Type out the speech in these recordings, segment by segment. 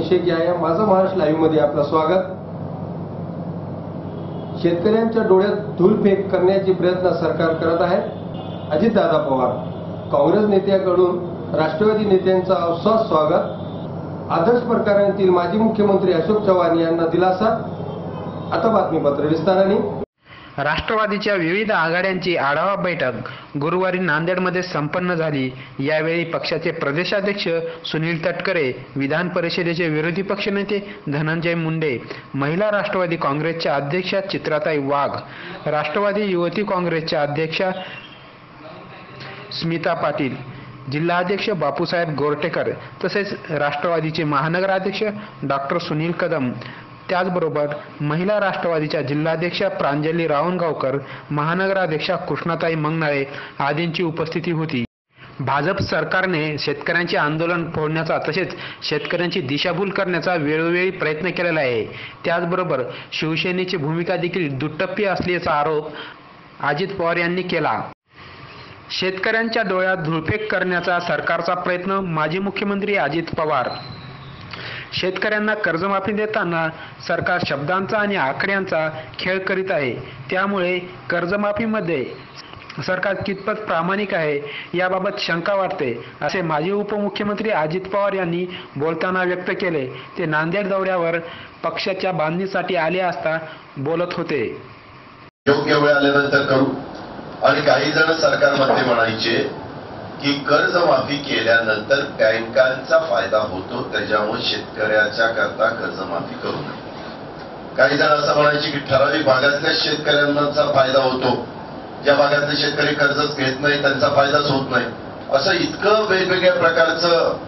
शेख या या माझं महाराष्ट्र लाईव्हमध्ये आपलं स्वागत. शेतकऱ्यांच्या डोळ्यात धूलफेक करण्याचे प्रयत्न सरकार करत आहे अजितदादा पवार काँग्रेस नेत्याकडून राष्ट्रवादी नेत्यांचा अवसाद स्वागत. आदर्श प्रकारांतील माजी मुख्यमंत्री अशोक चव्हाण यांना दिलासा. आता बातमीपत्र विस्ताराने. राष्ट्रवादीच्या विविध आघाड्यांची आढावा बैठक गुरुवारी नांदेडमध्ये संपन्न झाली. यावेळी पक्षाचे प्रदेशाध्यक्ष सुनील तटकरे विधान परिषदेचे विरोधी पक्षनेते धनंजय मुंडे महिला राष्ट्रवादी काँग्रेसच्या अध्यक्षा चित्राताई वाघ राष्ट्रवादी युवती काँग्रेसच्या अध्यक्षा स्मिता पाटील जिल्हाध्यक्ष बापूसाहेब गोरटेकर तसेच राष्ट्रवादीचे महानगराध्यक्ष डॉक्टर सुनील कदम त्याचबरोबर महिला राष्ट्रवादीच्या जिल्हाध्यक्षा प्रांजली रावणगावकर महानगराध्यक्षा कृष्णाताई मंगनाळे आदींची उपस्थिती होती. भाजप सरकारने शेतकऱ्यांचे आंदोलन फोडण्याचा तसेच शेतकऱ्यांची दिशाभूल करण्याचा वेळोवेळी प्रयत्न केलेला आहे. त्याचबरोबर शिवसेनेची भूमिका देखील दुटप्पी असल्याचा आरोप अजित पवार यांनी केला. शेतकऱ्यांच्या डोळ्यात धुळफेक करण्याचा सरकारचा प्रयत्न माजी मुख्यमंत्री अजित पवार शेतकऱ्यांना कर्जमाफी देताना सरकार शब्दांचा आणि आकड्यांचा खेळ करीत आहे. त्यामुळे कर्जमाफीमध्ये सरकार कितपत प्रामाणिक आहे याबाबत शंका वाटते असे माजी उपमुख्यमंत्री अजित पवार यांनी बोलताना व्यक्त केले. ते नांदेड दौऱ्यावर पक्षाच्या बांधणीसाठी आले असता बोलत होते. योग्य वेळ आल्यानंतर करू. आणि काही जण सरकारमध्ये म्हणायचे की कर्जमाफी केल्यानंतर बँकांचा फायदा होतो त्याच्यामुळे शेतकऱ्याच्या करता कर्जमाफी करू नये. काही जण असं म्हणायचे की ठराविक भागातल्या शेतकऱ्यांचा फायदा होतो. ज्या भागातले शेतकरी कर्जच घेत नाही त्यांचा फायदाच होत नाही. असं इतकं वेगवेगळ्या प्रकारचं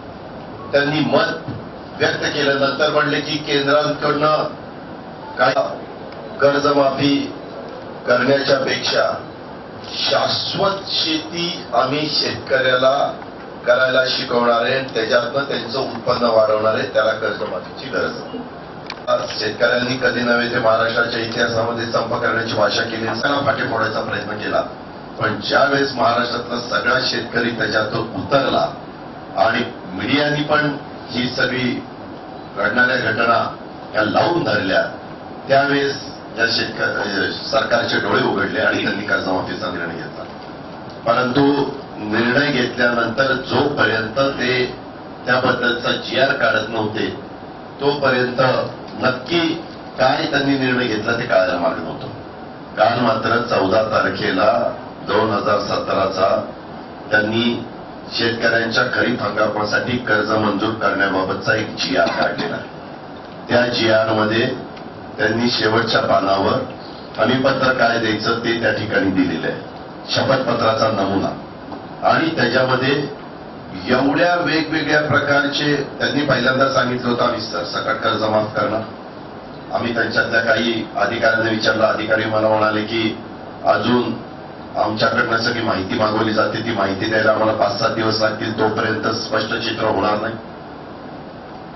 त्यांनी मत व्यक्त केल्यानंतर म्हणले की केंद्रांकडनं काय कर्जमाफी करण्याच्या पेक्षा शाश्वत शेती आम्ही शेतकऱ्याला करायला शिकवणार आहे त्याच्यातनं त्यांचं उत्पन्न वाढवणार आहे त्याला कर्जमाफीची गरज आहे. आज शेतकऱ्यांनी कधी नव्हे ते महाराष्ट्राच्या इतिहासामध्ये संप करण्याची भाषा केली सगळा फाटे फोडायचा प्रयत्न केला. पण ज्यावेळेस महाराष्ट्रातला सगळा शेतकरी त्याच्यातून उतरला आणि मीडियानी पण ही सगळी घडणाऱ्या घटना या लावून धरल्या त्यावेळेस या शेतकरी म्हणजे सरकारचे डोळे उघडले आणि त्यांनी कर्जमाफीचा निर्णय घेतला. परंतु निर्णय घेतल्यानंतर जोपर्यंत ते त्याबद्दलचा जी आर काढत नव्हते तोपर्यंत नक्की काय त्यांनी निर्णय घेतला ते कळायला मार्ग नव्हतं. काल मात्र चौदा तारखेला दोन हजार सतराचा त्यांनी शेतकऱ्यांच्या खरीप हंगामासाठी कर्ज मंजूर करण्याबाबतचा एक जी आर काढलेला. आहे त्या जी आरमध्ये त्यांनी शेवटच्या पानावर हमीपत्र काय द्यायचं ते त्या ठिकाणी दिलेलं आहे. शपथपत्राचा नमुना. आणि त्याच्यामध्ये एवढ्या वेगवेगळ्या प्रकारचे त्यांनी पहिल्यांदा सांगितलं होतं आम्ही सकट कर्ज माफ करणार. आम्ही त्यांच्यातल्या काही अधिकाऱ्यांना विचारलं. अधिकारी मला म्हणाले की अजून आमच्याकडनं सगळी माहिती मागवली जाते. ती माहिती द्यायला आम्हाला पाच सात दिवस लागतील. तोपर्यंत स्पष्ट चित्र होणार नाही.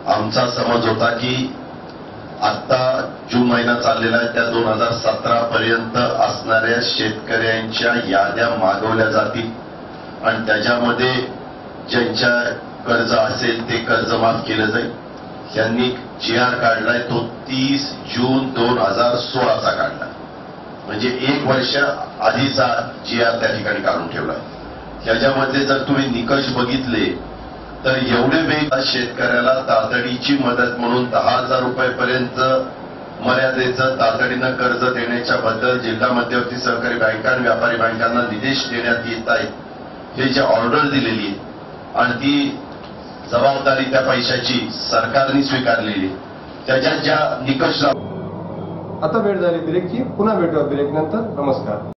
आमचा समज होता की आता जून महिना चाललेला आहे त्या दोन हजार सतरा पर्यंत असणाऱ्या शेतकऱ्यांच्या याद्या मागवल्या जातील. आणि त्याच्यामध्ये ज्यांच्या कर्ज असेल ते कर्ज माफ केलं जाईल. त्यांनी जी आर काढलाय तो तीस जून दोन हजार सोळाचा काढला म्हणजे एक वर्ष आधीचा जी आर त्या ठिकाणी काढून ठेवलाय त्याच्यामध्ये जर तुम्ही निकष बघितले तर एवढे वेग शेतकऱ्याला तातडीची मदत म्हणून दहा हजार रुपयेपर्यंत मर्यादेचं तातडीनं कर्ज देण्याच्या बद्दल जिल्हा मध्यवर्ती सहकारी बँका आणि व्यापारी बँकांना निर्देश देण्यात येत आहेत हे जे ऑर्डर दिलेली आहे आणि ती जबाबदारी त्या पैशाची सरकारने स्वीकारलेली त्याच्या ज्या निकष आता वेळ झाली ब्रेकची. पुन्हा भेटूया ब्रेक नंतर नमस्कार.